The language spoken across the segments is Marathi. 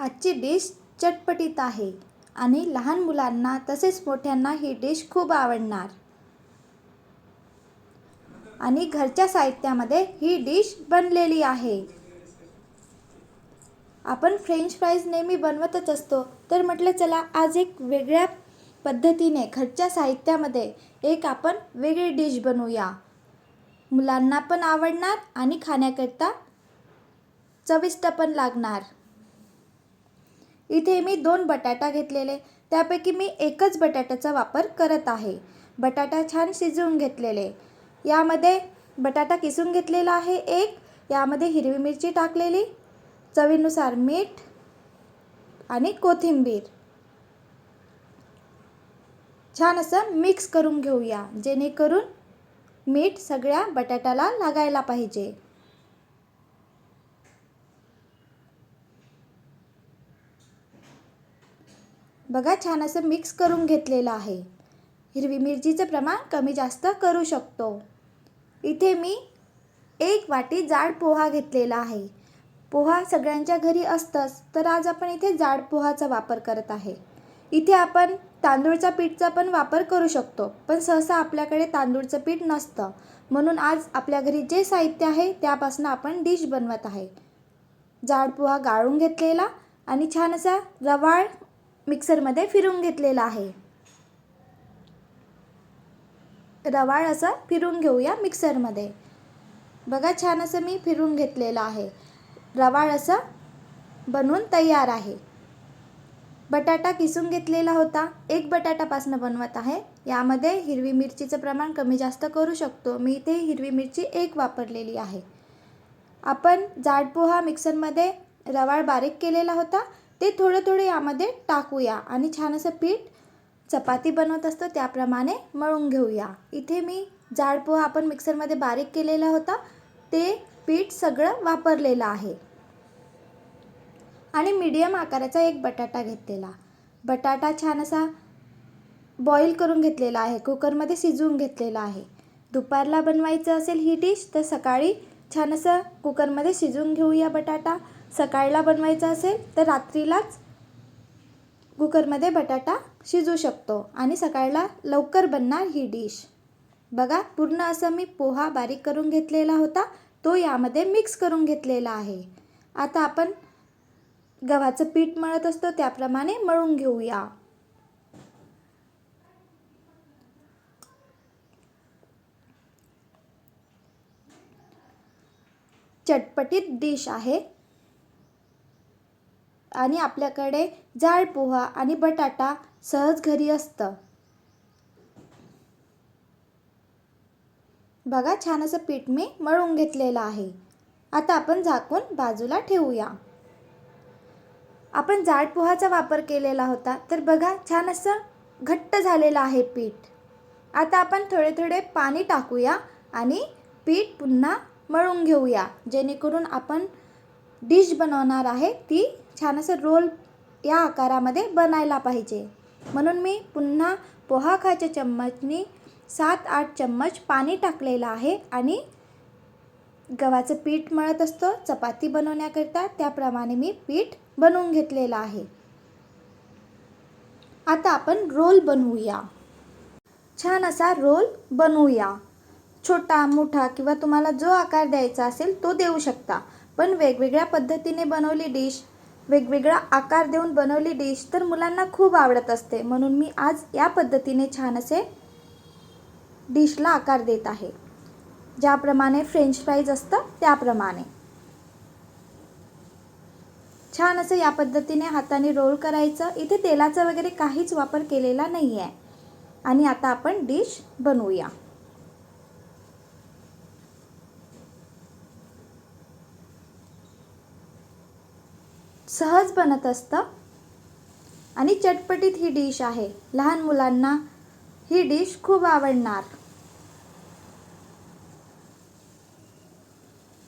आजची डिश चटपटीत आहे आणि लहान मुलांना तसेच मोठ्यांना ही डिश खूप आवडणार. आणि घरच्या साहित्यामध्ये ही डिश बनलेली आहे. आपण फ्रेंच फ्राईज नेहमी बनवतच असतो. तर म्हटलं चला आज एक वेगळ्या पद्धतीने घरच्या साहित्यामध्ये एक आपण वेगळी डिश बनवूया. मुलांना पण आवडणार आणि खाण्याकरता चविष्ट पण लागणार. इथे मी दोन बटाटा घेतलेले. त्यापैकी मी एकच बटाट्याचा वापर करत आहे. बटाटा छान शिजवून घेतलेले. यामध्ये बटाटा किसून घेतलेला आहे एक. यामध्ये हिरवी मिरची टाकलेली. चवीनुसार मीठ आणि कोथिंबीर. छान असं मिक्स करून घेऊया जेणेकरून मीठ सगळ्या बटाट्याला लागायला पाहिजे. बघा छान असं मिक्स करून घेतलेलं आहे. हिरवी मिरचीचं प्रमाण कमी जास्त करू शकतो. इथे मी एक वाटी जाड पोहा घेतलेला आहे. पोहा सगळ्यांच्या घरी असतंच तर आज आपण इथे जाड पोहाचा वापर करत आहे. इथे आपण तांदूळचा पीठचा पण वापर करू शकतो पण सहसा आपल्याकडे तांदूळचं पीठ नसतं. म्हणून आज आपल्या घरी जे साहित्य आहे त्यापासून आपण डिश बनवत आहे. जाड पोहा गाळून घेतलेला आणि छान असा रवाळ मिक्सरमध्ये फिरून घेतलेला आहे. रवाळ असं फिरून घेऊया मिक्सरमध्ये. बघा छान असं मी फिरून घेतलेलं आहे. रवाळ असं बनवून तयार आहे. बटाटा किसून घेतलेला होता. एक बटाटापासून बनवत आहे. यामध्ये हिरवी मिरचीचं प्रमाण कमी जास्त करू शकतो. मी इथे हिरवी मिरची एक वापरलेली आहे. आपण जाड पोहा मिक्सरमध्ये रवाळ बारीक केलेला होता. ते थोडं थोडं यामध्ये टाकूया आणि छान असं पीठ चपाती बनवत असतो त्याप्रमाणे मळून घेऊया. इथे मी जाड पोहा आपण मिक्सरमध्ये बारीक केलेला होता ते पीठ सगळं वापरलेलं आहे. आणि मीडियम आकाराचा एक बटाटा घेतलेला. बटाटा छान असा बॉईल करून घेतलेला आहे कुकरमध्ये शिजवून घेतलेला आहे. दुपारला बनवायचं असेल ही डिश तर सकाळी छान असं कुकरमध्ये शिजवून घेऊया बटाटा. सकाळला बनवायचं असेल तर रात्रीलाच कुकरमध्ये बटाटा शिजू शकतो आणि सकाळला लवकर बनणार ही डिश. बघा पूर्ण असं मी पोहा बारीक करून घेतलेला होता. तो यामध्ये मिक्स करून घेतलेला आहे. आता आपण गव्हाचं पीठ मळत असतो त्याप्रमाणे मळून घेऊया. चटपटीत डिश आहे. आणि आपल्याकडे जाड पोहा आणि बटाटा सहज घरी असतं. बघा छान असं पीठ मी मळून घेतलेलं आहे. आता आपण झाकून बाजूला ठेवूया. आपण जाड पोहाचा वापर केलेला होता तर बघा छान असं घट्ट झालेलं आहे पीठ. आता आपण थोडे थोडे पाणी टाकूया आणि पीठ पुन्हा मळून घेऊया जेणेकरून आपण डिश बनवणार आहे ती छान असं रोल या आकारामध्ये बनायला पाहिजे. म्हणून मी पुन्हा पोहा खायच्या चम्मचनी सात आठ चम्मच पाणी टाकलेलं आहे आणि गव्हाचं पीठ मळत असतो. चपाती बनवण्याकरिता त्याप्रमाणे मी पीठ बनवून घेतलेलं आहे. आता आपण रोल बनवूया. छान असा रोल बनवूया. छोटा मोठा किंवा तुम्हाला जो आकार द्यायचा असेल तो देऊ शकता. पण वेगवेगळ्या पद्धतीने बनवली डिश वेगवेगळा आकार देऊन बनवली डिश तर मुलांना खूप आवडत असते. म्हणून मी आज या पद्धतीने छान असे डिशला आकार देत आहे. ज्याप्रमाणे फ्रेंच फ्राईज असतं त्याप्रमाणे. छान असं या पद्धतीने हाताने रोल करायचं. इथे तेलाचा वगैरे काहीच वापर केलेला नाही आहे आणि आता आपण डिश बनवूया. सहज बनत असतं. आणि चटपटीत ही डिश आहे. लहान मुलांना ही डिश खूप आवडणार.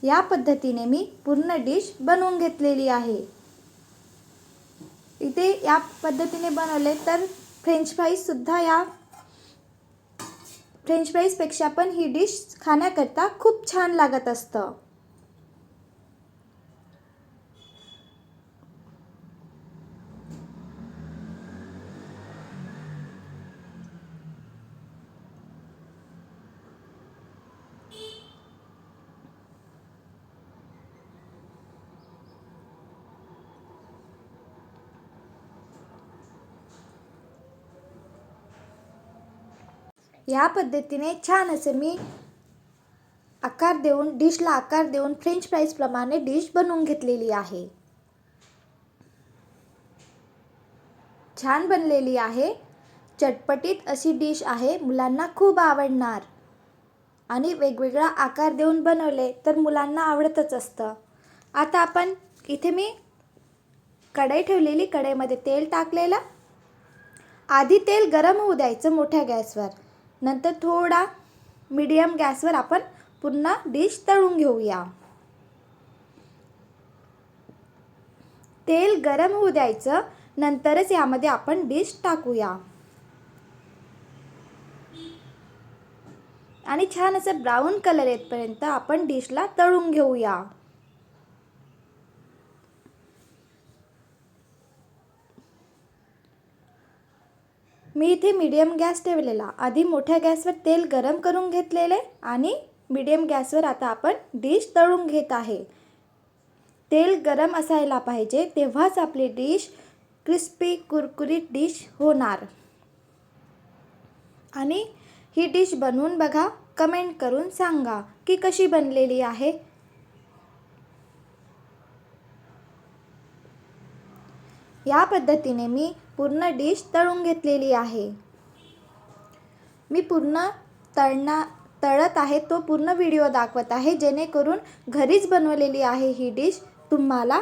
या पद्धतीने मी पूर्ण डिश बनवून घेतलेली आहे. इथे या पद्धतीने बनवले तर फ्रेंच फ्राईजसुद्धा या फ्रेंच फ्राईजपेक्षा पण ही डिश खाण्याकरता खूप छान लागत असतं. ह्या पद्धतीने छान असं मी आकार देऊन डिशला आकार देऊन फ्रेंच फ्राईजप्रमाणे डिश बनवून घेतलेली आहे. छान बनलेली आहे. चटपटीत अशी डिश आहे. मुलांना खूप आवडणार. आणि वेगवेगळा आकार देऊन बनवले तर मुलांना आवडतच असतं. आता आपण इथे मी कढई ठेवलेली. कढईमध्ये तेल टाकलेलं. आधी तेल गरम होऊ द्यायचं मोठ्या गॅसवर. नंतर थोडा मीडियम गॅसवर आपण पुन्हा डिश तळून घेऊया. तेल गरम होऊ द्यायचं नंतरच यामध्ये आपण डिश टाकूया. आणि छान असं ब्राऊन कलर येतपर्यंत आपण डिशला तळून घेऊया. मी इथे मीडियम गॅस ठेवलेला. आधी मोठ्या गॅसवर तेल गरम करून घेतलेले आणि मीडियम गॅसवर आता आपण डिश तळून घेत आहे. तेल गरम असायला पाहिजे तेव्हाच आपली डिश क्रिस्पी कुरकुरीत डिश होणार. आणि ही डिश बनवून बघा कमेंट करून सांगा की कशी बनलेली आहे. या पद्धतीने मी पूर्ण डिश तळून घेतलेली आहे. मी पूर्ण तळणा तळत आहे तो पूर्ण व्हिडिओ दाखवत आहे जेणेकरून घरीच बनवलेली आहे ही डिश तुम्हाला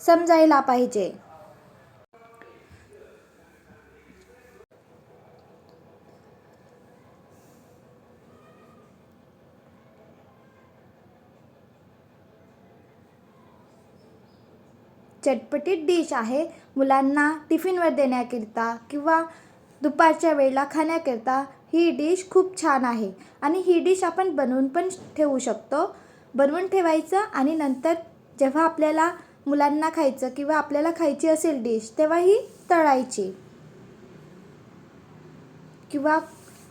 समजायला पाहिजे. चटपटीत डिश आहे. मुलांना टिफिनवर देण्याकरिता किंवा दुपारच्या वेळेला खाण्याकरिता ही डिश खूप छान आहे. आणि ही डिश आपण बनवून पण ठेवू शकतो. बनवून ठेवायचं आणि नंतर जेव्हा आपल्याला मुलांना खायचं किंवा आपल्याला खायची असेल डिश तेव्हा ही तळायची. किंवा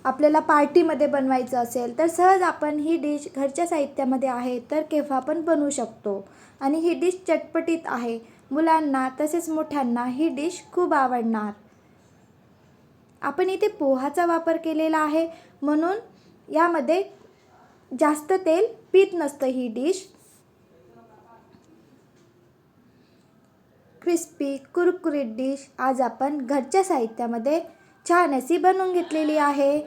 आपल्याला पार्टीमध्ये बनवायचं असेल तर सहज आपण ही डिश घरच्या साहित्यामध्ये आहे तर केव्हा पण बनवू शकतो. आणि ही डिश चटपटीत आहे. मुलांना तसेच मोठ्यांना ही डिश खूप आवडणार. आपण इथे पोहाचा वापर केलेला आहे. म्हणून यामध्ये जास्त तेल पीत नसतं ही डिश. क्रिस्पी कुरकुरीत डिश आज आपण घरच्या साहित्यामध्ये छान अशी बनवून घेतलेली आहे.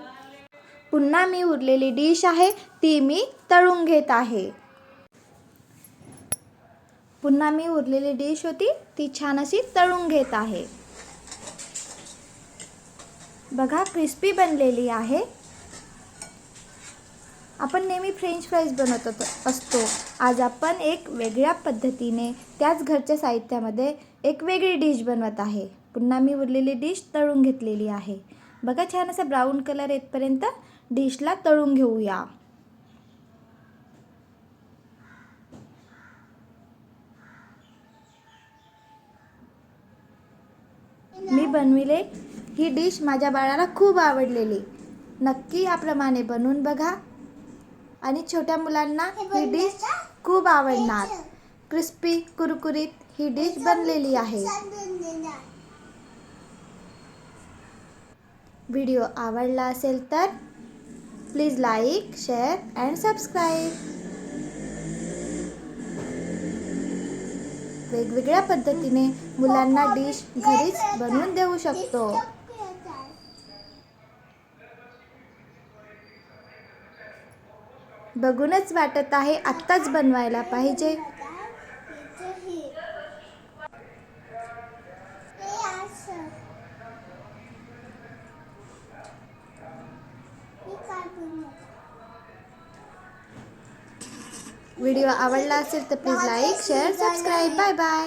पुन्हा मी उरलेली डिश आहे ती मी तळून घेत आहे. पुन्हा मी उरलेली डिश होती ती छान अशी तळून घेत आहे. बघा क्रिस्पी बनलेली आहे. आपण नेहमी फ्रेंच फ्राईज बनवत असतो. आज आपण एक वेगळ्या पद्धतीने त्याच घरच्या साहित्यामध्ये एक वेगळी डिश बनवत आहे. पुन्हा मी उरलेली डिश तळून घेतलेली आहे. बघा छान असा ब्राऊन कलर येतपर्यंत डिशला तळून घेऊया. मी बनविले ही डिश माझ्या बाळाला खूप आवडलेली. नक्की याप्रमाणे बनवून बघा. आणि छोट्या मुलांना ही डिश खूप आवडणार. क्रिस्पी कुरकुरीत ही डिश बनलेली आहे. व्हिडिओ आवडला असेल तर please like share and subscribe. वेगवेगळ्या पद्धतीने मुलांना डिश घरीच बनवून देऊ शकतो. बघूनच वाटत आहे आत्ताच बनवायला पाहिजे. व्हिडिओ आवडला असेल तर please like share subscribe bye bye